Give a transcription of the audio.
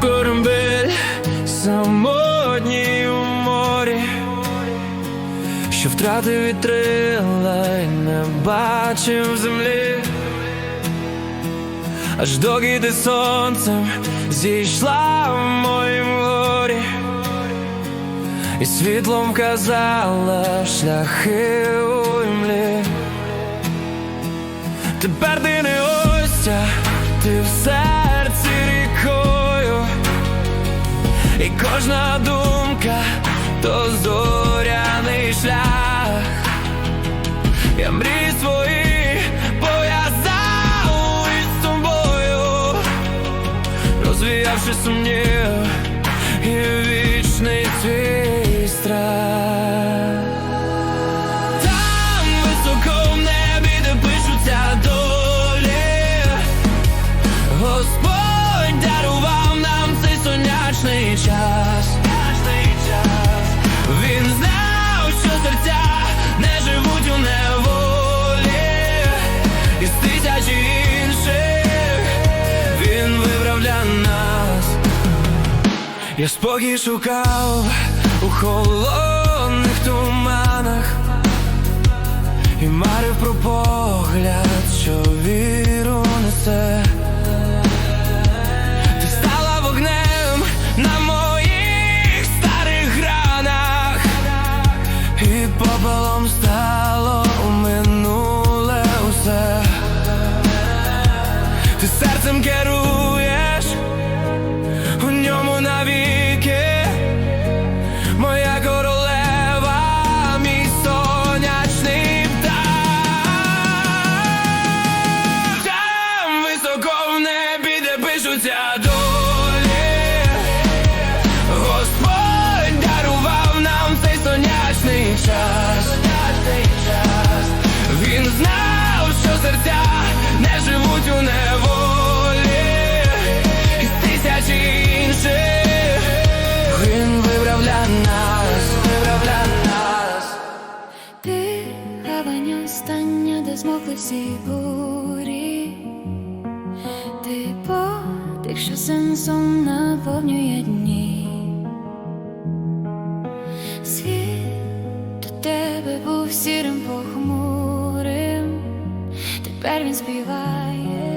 корабель самотній у морі, що втратив вітрила й не бачив землі, аж доки ти сонцем зійшла в моїм горі, і світлом вказала шляхи у імлі. Тепер ти кожна думка то зоряний шлях. Я мрії свої пов'язав із тобою, розвіявши сумнів і вічний твій Я спокій шукав у холодних туманах і марив про погляд, всі бурі. Ти подих, що сенсом наповнює дні. Світ до тебе був сірим похмурим. Тепер він співає